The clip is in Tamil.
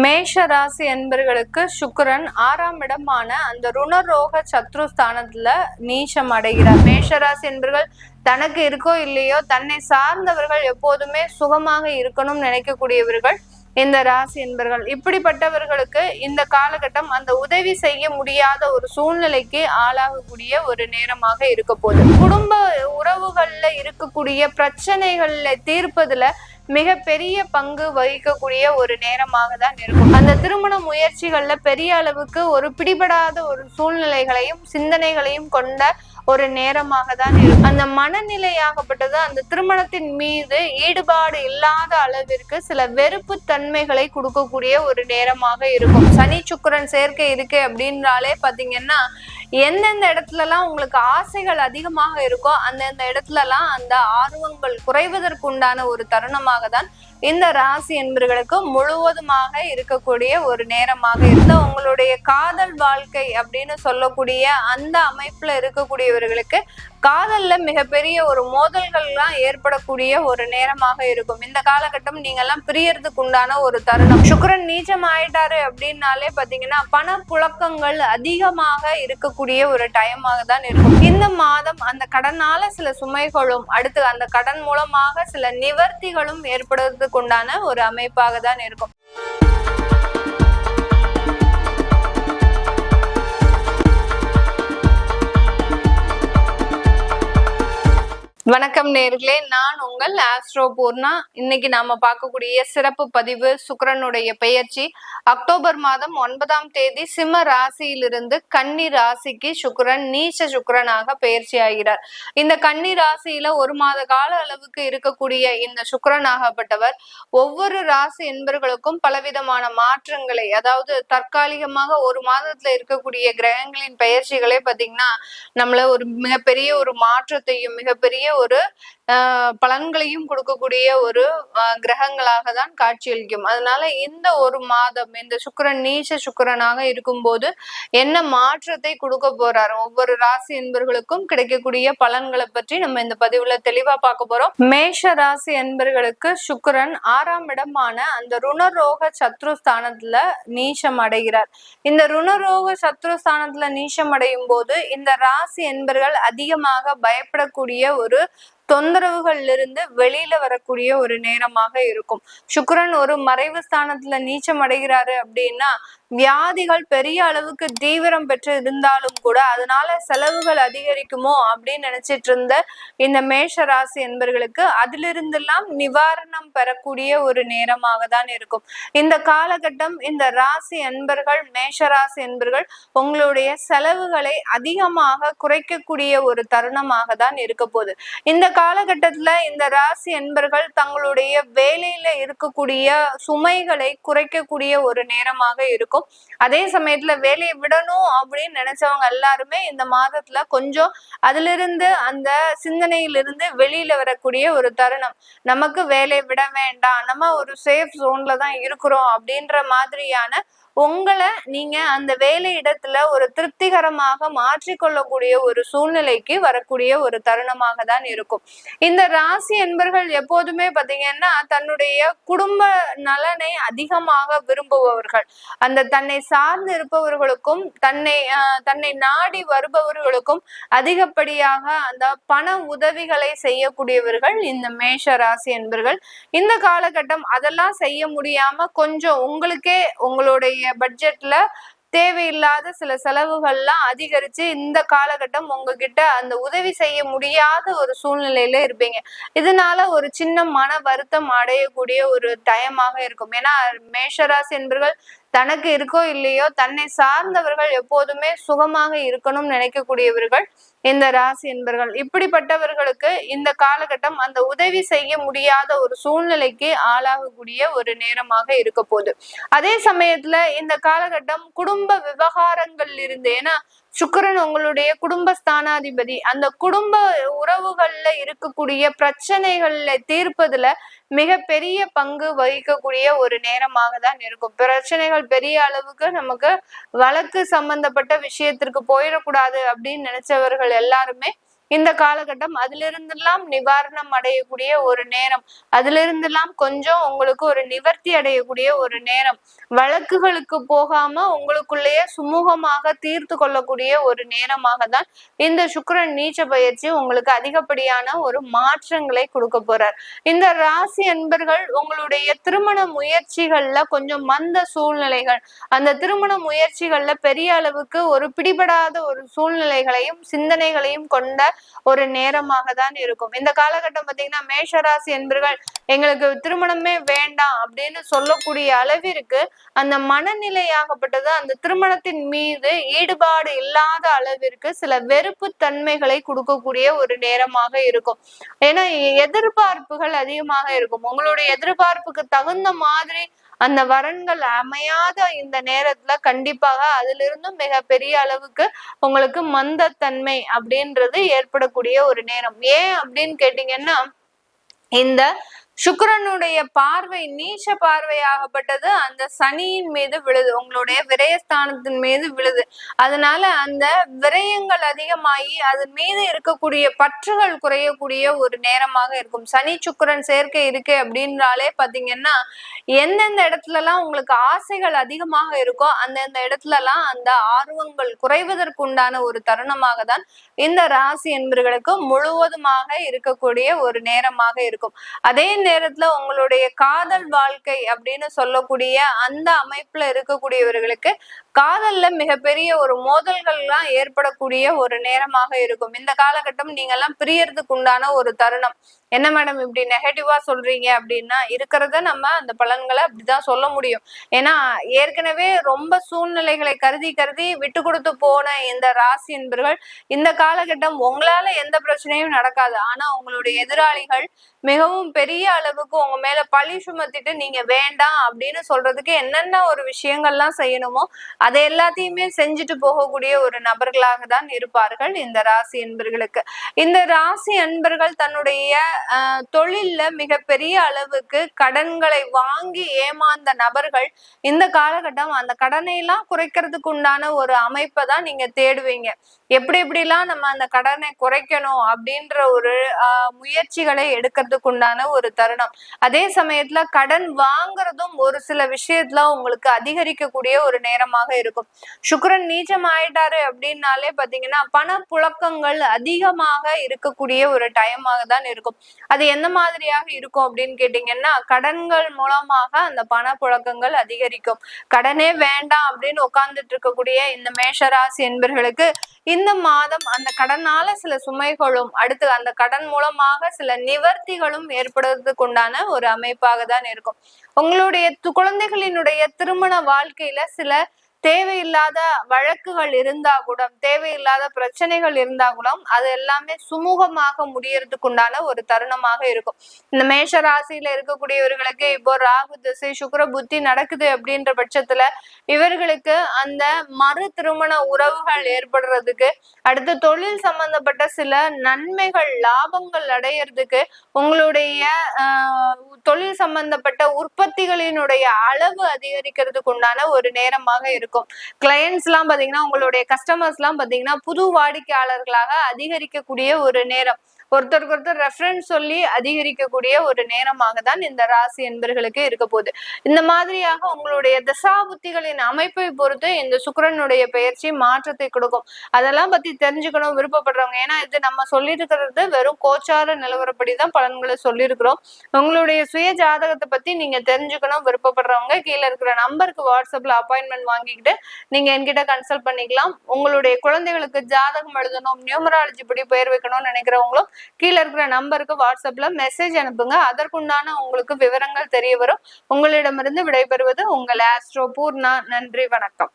மேஷ ராசி என்பர்களுக்கு சுக்கரன் ஆறாம் இடமான அந்த ருணரோக சத்ரு ஸ்தானத்துல நீச்சம் அடைகிறார். மேஷ ராசி என்பர்கள் தனக்கு இருக்கோ இல்லையோ தன்னை சார்ந்தவர்கள் எப்போதுமே சுகமாக இருக்கணும்னு நினைக்கக்கூடியவர்கள் இந்த ராசி என்பர்கள் இப்படிப்பட்டவர்களுக்கு இந்த காலகட்டம் அந்த உதவி செய்ய முடியாத ஒரு சூழ்நிலைக்கு ஆளாகக்கூடிய ஒரு நேரமாக இருக்க போகுது. குடும்ப உறவுகள்ல இருக்கக்கூடிய பிரச்சனைகள்ல தீர்ப்பதுல மிகப்பெரிய பங்கு வகிக்கக்கூடிய ஒரு நேரமாக தான் இருக்கும். அந்த திருமண முயற்சிகள்ல பெரிய அளவுக்கு ஒரு பிடிபடாத ஒரு சூழ்நிலைகளையும் சிந்தனைகளையும் கொண்ட ஒரு நேரமாக தான் இருக்கும் அந்த மனநிலையாகப்பட்டது அந்த திருமணத்தின் மீது ஈடுபாடு இல்லாத அளவிற்கு சில வெறுப்பு தன்மைகளை கொடுக்கக்கூடிய ஒரு நேரமாக இருக்கும். சனி சுக்கிரன் சேர்க்கை இருக்கு அப்படின்றாலே பாத்தீங்கன்னா எந்தெந்த இடத்துலலாம் உங்களுக்கு ஆசைகள் அதிகமாக இருக்கோ அந்தந்த இடத்துலலாம் அந்த ஆர்வங்கள் குறைவதற்கு உண்டான ஒரு தருணமாக தான் இந்த ராசி என்பர்களுக்கு முழுவதுமாக இருக்கக்கூடிய ஒரு நேரமாக இருந்த உங்களுடைய காதல் வாழ்க்கை அப்படின்னு சொல்லக்கூடிய அந்த அமைப்புல இருக்கக்கூடியவர்களுக்கு காதல்ல மிகப்பெரிய ஒரு மோதல்கள்லாம் ஏற்படக்கூடிய ஒரு நேரமாக இருக்கும். இந்த காலகட்டம் நீங்க எல்லாம் பிரியறதுக்கு உண்டான ஒரு தருணம். சுக்கரன் நீச்சம் ஆயிட்டாரு அப்படின்னாலே பாத்தீங்கன்னா பண புழக்கங்கள் அதிகமாக இருக்கக்கூடிய ஒரு டைமாக தான் இருக்கும். இந்த மாதம் அந்த கடனால சில சுமைகளும் அடுத்து அந்த கடன் மூலமாக சில நிவர்த்திகளும் ஏற்படுறதுக்கு உண்டான ஒரு அமைப்பாக தான் இருக்கும். வணக்கம் நேர்களே. நான் உங்கள் ஆஸ்ட்ரோ பூர்ணா. இன்னைக்கு நாம பார்க்கக்கூடிய சிறப்பு பதிவு சுக்கரனுடைய பெயர்ச்சி. அக்டோபர் மாதம் ஒன்பதாம் தேதி சிம்ம ராசியிலிருந்து கன்னி ராசிக்கு சுக்கரன் நீச்ச சுக்கரனாக பெயர்ச்சி ஆகிறார். இந்த கன்னி ராசியில ஒரு மாத கால அளவுக்கு இருக்கக்கூடிய இந்த சுக்கரனாகப்பட்டவர் ஒவ்வொரு ராசி என்பர்களுக்கும் பலவிதமான மாற்றங்களை அதாவது தற்காலிகமாக ஒரு மாதத்துல இருக்கக்கூடிய கிரகங்களின் பெயர்ச்சிகளே பாத்தீங்கன்னா நம்மள ஒரு மிகப்பெரிய ஒரு மாற்றத்தையும் மிகப்பெரிய ஒரு பலன்களையும் கொடுக்கக்கூடிய ஒரு கிரகங்களாக தான் காட்சியளிக்கும் அதனால இந்த ஒரு மாதம் இந்த சுக்கரன் நீச்ச சுக்கிரனாக இருக்கும்போது என்ன மாற்றத்தை கொடுக்க போறாரு? ஒவ்வொரு ராசி என்பர்களுக்கும் கிடைக்கக்கூடிய பலன்களை பற்றி நம்ம இந்த பதிவுல தெளிவா பார்க்க போறோம். மேஷ ராசி என்பர்களுக்கு சுக்கரன் ஆறாம் இடமான அந்த ருணரோக சத்ருஸ்தானத்துல நீச்சம் அடைகிறார். இந்த ருணரோக சத்ருஸ்தானத்துல நீச்சம் அடையும் போது இந்த ராசி என்பர்கள் அதிகமாக பயப்படக்கூடிய ஒரு தொந்தரவுகள்ல இருந்து வெளியில வரக்கூடிய ஒரு நேரமாக இருக்கும். சுக்கரன் ஒரு மறைவு ஸ்தானத்துல நீச்சம் அடைகிறாரு அப்படின்னா வியாதிகள் பெரிய அளவுக்கு தீவிரம் பெற்று இருந்தாலும் கூட அதனால செலவுகள் அதிகரிக்குமோ அப்படின்னு நினைச்சிட்டு இருந்த இந்த மேஷ ராசி என்பர்களுக்கு அதிலிருந்தெல்லாம் நிவாரணம் பெறக்கூடிய ஒரு நேரமாக தான் இருக்கும். இந்த காலகட்டம் இந்த ராசி என்பர்கள் மேஷ ராசி என்பர்கள் உங்களுடைய செலவுகளை அதிகமாக குறைக்கக்கூடிய ஒரு தருணமாக தான் இருக்க போகுது. இந்த காலகட்டத்துல இந்த ராசி என்பர்கள் தங்களுடைய வேலையில இருக்கக்கூடிய சுமைகளை குறைக்கக்கூடிய ஒரு நேரமாக இருக்கும். அதே சமயத்துல வேலையை விடணும் அப்படின்னு நினைச்சவங்க எல்லாருமே இந்த மாதத்துல கொஞ்சம் அதுல இருந்து அந்த சிந்தனையிலிருந்து வெளியில வரக்கூடிய ஒரு தருணம். நமக்கு வேலையை விட வேண்டாம். நம்ம ஒரு சேஃப் ஜோன்ல தான் இருக்கிறோம் அப்படின்ற மாதிரியான உங்களை நீங்க அந்த வேலை இடத்துல ஒரு திருப்திகரமாக மாற்றிக்கொள்ளக்கூடிய ஒரு சூழ்நிலைக்கு வரக்கூடிய ஒரு தருணமாக தான் இருக்கும். இந்த ராசி என்பர்கள் எப்போதுமே பாத்தீங்கன்னா தன்னுடைய குடும்ப நலனை அதிகமாக விரும்புபவர்கள். அந்த தன்னை சார்ந்து இருப்பவர்களுக்கும் தன்னை தன்னை நாடி வருபவர்களுக்கும் அதிகப்படியாக அந்த பண உதவிகளை செய்யக்கூடியவர்கள் இந்த மேஷ ராசி என்பர்கள். இந்த காலகட்டம் அதெல்லாம் செய்ய முடியாம கொஞ்சம் உங்களுக்கே உங்களுடைய பட்ஜெட்ல தேவையில்லாத சில செலவுகள்லாம் அதிகரிச்சு இந்த காலகட்டம் உங்ககிட்ட அந்த உதவி செய்ய முடியாத ஒரு சூழ்நிலையில இருப்பீங்க. இதனால ஒரு சின்ன மன வருத்தம் அடையக்கூடிய ஒரு டயமாக இருக்கும். ஏன்னா மேஷராசி என்பர்கள் தனக்கு இருக்கோ இல்லையோ தன்னை சார்ந்தவர்கள் எப்போதுமே சுகமாக இருக்கணும்னு நினைக்கக்கூடியவர்கள் இந்த ராசி என்பர்கள். இப்படிப்பட்டவர்களுக்கு இந்த காலகட்டம் அந்த உதவி செய்ய முடியாத ஒரு சூழ்நிலைக்கு ஆளாகக்கூடிய ஒரு நேரமாக இருக்க போகுது. அதே சமயத்துல இந்த காலகட்டம் குடும்ப விவகாரங்கள் இருந்து ஏன்னா சுக்கரன் உங்களுடைய குடும்ப ஸ்தானாதிபதி அந்த குடும்ப உறவுகள்ல இருக்கக்கூடிய பிரச்சனைகள்ல தீர்ப்பதுல மிக பெரிய பங்கு வகிக்கக்கூடிய ஒரு நேரமாக தான் இருக்கும். பிரச்சனைகள் பெரிய அளவுக்கு நமக்கு வழக்கு சம்பந்தப்பட்ட விஷயத்திற்கு போயிடக்கூடாது அப்படின்னு நினைச்சவர்கள் எல்லாருமே இந்த காலகட்டம் அதிலிருந்தெல்லாம் நிவாரணம் அடையக்கூடிய ஒரு நேரம். அதிலிருந்தெல்லாம் கொஞ்சம் உங்களுக்கு ஒரு நிவர்த்தி அடையக்கூடிய ஒரு நேரம். வழக்குகளுக்கு போகாம உங்களுக்குள்ளேயே சுமூகமாக தீர்த்து கொள்ளக்கூடிய ஒரு நேரமாக தான் இந்த சுக்கரன் நீச்ச பயிற்சி உங்களுக்கு அதிகப்படியான ஒரு மாற்றங்களை கொடுக்க போறார். இந்த ராசி என்பர்கள் உங்களுடைய திருமண முயற்சிகள்ல கொஞ்சம் மந்த சூழ்நிலைகள். அந்த திருமண முயற்சிகள்ல பெரிய அளவுக்கு ஒரு பிடிபடாத ஒரு சூழ்நிலைகளையும் சிந்தனைகளையும் கொண்ட ஒரு நேரமாக தான் இருக்கும். இந்த காலகட்டம் பாத்தீங்கன்னா மேஷராசி என்பர்கள் எங்களுக்கு திருமணமே வேண்டாம் அப்படின்னு சொல்லக்கூடிய அளவிற்கு அந்த மனநிலையாகப்பட்டது அந்த திருமணத்தின் மீது ஈடுபாடு இல்லாத அளவிற்கு சில வெறுப்பு தன்மைகளை கொடுக்கக்கூடிய ஒரு நேரமாக இருக்கும். ஏன்னா எதிர்பார்ப்புகள் அதிகமாக இருக்கும். உங்களுடைய எதிர்பார்ப்புக்கு தகுந்த மாதிரி அந்த வரன்கள் அமையாத இந்த நேரத்துல கண்டிப்பாக அதிலிருந்தும் மிகப்பெரிய மிக பெரிய அளவுக்கு உங்களுக்கு மந்தத்தன்மை அப்படின்றது ஏற்படக்கூடிய ஒரு நேரம். ஏன் அப்படின்னு கேட்டீங்கன்னா இந்த சுக்கரனுடைய பார்வை நீச்ச பார்வையாகப்பட்டது. அந்த சனியின் மீது விழுது. உங்களுடைய விரயஸ்தானத்தின் மீது விழுது. அதனால அந்த விரயங்கள் அதிகமாகி அதன் மீது இருக்கக்கூடிய பற்றுகள் குறையக்கூடிய ஒரு நேரமாக இருக்கும். சனி சுக்கரன் சேர்க்கை இருக்கு அப்படின்றாலே பாத்தீங்கன்னா எந்தெந்த இடத்துல எல்லாம் உங்களுக்கு ஆசைகள் அதிகமாக இருக்கோ அந்தந்த இடத்துல எல்லாம் அந்த ஆர்வங்கள் குறைவதற்குண்டான ஒரு தருணமாக தான் இந்த ராசி என்பர்களுக்கு முழுவதுமாக இருக்கக்கூடிய ஒரு நேரமாக இருக்கும். அதே நேரத்துல உங்களுடைய காதல் வாழ்க்கை அப்படின்னு சொல்லக்கூடிய அந்த அமைப்புல இருக்கக்கூடியவர்களுக்கு காதல்ல மிகப்பெரிய ஒரு மோதல்கள்லாம் ஏற்படக்கூடிய ஒரு நேரமாக இருக்கும். இந்த காலகட்டம் நீங்க எல்லாம் பிரியறதுக்கு உண்டான ஒரு தருணம். என்ன மேடம் இப்படி நெகட்டிவா சொல்றீங்க அப்படின்னா இருக்கிறத நம்ம அந்த பலன்களை அப்படிதான் சொல்ல முடியும். ஏன்னா ஏற்கனவே ரொம்ப சூழ்நிலைகளை கருதி கருதி விட்டு கொடுத்து போன இந்த ராசி என்பர்கள் இந்த காலகட்டம் உங்களால எந்த பிரச்சனையும் நடக்காது. ஆனா உங்களுடைய எதிராளிகள் மிகவும் பெரிய அளவுக்கு உங்க மேல பழி சுமத்திட்டு நீங்க வேண்டாம் அப்படின்னு சொல்றதுக்கு என்னென்ன ஒரு விஷயங்கள்லாம் செய்யணுமோ அதை எல்லாத்தையுமே செஞ்சுட்டு போகக்கூடிய ஒரு நபர்களாக தான் இருப்பார்கள் இந்த ராசி என்பர்களுக்கு இந்த ராசி அன்பர்கள் தன்னுடைய தொழில்ல மிகப்பெரிய அளவுக்கு கடன்களை வாங்கி ஏமாந்த நபர்கள் இந்த காலகட்டம் அந்த கடனை எல்லாம் குறைக்கிறதுக்கு உண்டான ஒரு அமைப்பை தான் நீங்க தேடுவீங்க. எப்படி எப்படிலாம் நம்ம அந்த கடனை குறைக்கணும் அப்படின்ற ஒரு முயற்சிகளை எடுக்கிறதுக்கு உண்டான ஒரு தருணம். அதே சமயத்துல கடன் வாங்குறதும் ஒரு சில விஷயத்துல உங்களுக்கு அதிகரிக்கக்கூடிய ஒரு நேரமாக இருக்கும். சுக்கரன் நீச்சம் ஆயிட்டாரு அப்படின்னாலே பாத்தீங்கன்னா பண புழக்கங்கள் அதிகமாக இருக்கக்கூடிய ஒரு டைமாக தான் இருக்கும். அது எந்த மாதிரியாக இருக்கும் அப்படின்னு கேட்டீங்கன்னா கடன்கள் மூலமாக அந்த பண புழக்கங்கள் அதிகரிக்கும். கடனே வேண்டாம் அப்படின்னு உட்கார்ந்துட்டு இருக்கக்கூடிய இந்த மேஷராசி என்பர்களுக்கு இந்த மாதம் அந்த கடனால சில சுமைகளும் அடுத்து அந்த கடன் மூலமாக சில நிவர்த்திகளும் ஏற்படுறது ஏற்படுறதுக்கு உண்டான ஒரு அமைப்பாக தான் இருக்கும். உங்களுடைய குழந்தைகளினுடைய திருமண வாழ்க்கையில சில தேவையில்லாத வழக்குகள் இருந்தா கூட தேவையில்லாத பிரச்சனைகள் இருந்தா கூட அது எல்லாமே சுமூகமாக முடியறதுக்கு உண்டான ஒரு தருணமாக இருக்கும். இந்த மேஷ ராசியில இருக்கக்கூடியவர்களுக்கு இப்போ ராகு திசை சுக்கர புத்தி நடக்குது அப்படின்ற பட்சத்துல இவர்களுக்கு அந்த மறு திருமண உறவுகள் ஏற்படுறதுக்கு அடுத்து தொழில் சம்பந்தப்பட்ட சில நன்மைகள் லாபங்கள் அடையிறதுக்கு உங்களுடைய தொழில் சம்பந்தப்பட்ட உற்பத்திகளினுடைய அளவு அதிகரிக்கிறதுக்கு உண்டான ஒரு நேரமாக இருக்கும். இருக்கும். கிளையன்ஸ் எல்லாம் பாத்தீங்கன்னா உங்களுடைய கஸ்டமர்ஸ் எல்லாம் பாத்தீங்கன்னா புது வாடிக்கையாளர்களாக அதிகரிக்கக்கூடிய ஒரு நேரம். ஒருத்தருக்கு ஒருத்தர் ரெஃபரன்ஸ் சொல்லி அதிகரிக்கக்கூடிய ஒரு நேரமாக தான் இந்த ராசி என்பர்களுக்கு இருக்க போகுது. இந்த மாதிரியாக உங்களுடைய தசா புத்திகளின் அமைப்பை பொறுத்து இந்த சுக்கரனுடைய பயிற்சி மாற்றத்தை கொடுக்கும். அதெல்லாம் பத்தி தெரிஞ்சுக்கணும் விருப்பப்படுறவங்க. ஏன்னா இது நம்ம சொல்லியிருக்கிறது வெறும் கோச்சார நிலவரப்படி தான் பலன்களை சொல்லியிருக்கிறோம். உங்களுடைய சுய ஜாதகத்தை பத்தி நீங்க தெரிஞ்சுக்கணும் விருப்பப்படுறவங்க. கீழே இருக்கிற நம்பருக்கு வாட்ஸ்அப்ல அப்பாயின்மெண்ட் வாங்கிக்கிட்டு நீங்க என்கிட்ட கன்சல்ட் பண்ணிக்கலாம். உங்களுடைய குழந்தைகளுக்கு ஜாதகம் எழுதணும் நியூமராலஜி படி பெயர் வைக்கணும்னு நினைக்கிறவங்களும் கீழே இருக்கிற நம்பருக்கு வாட்ஸ்அப்ல மெசேஜ் அனுப்புங்க. அதற்குண்டான உங்களுக்கு விவரங்கள் தெரிய வரும். உங்களிடமிருந்து விடைபெறுவது உங்கள் ஆஸ்ட்ரோ பூர்ணா. நன்றி வணக்கம்.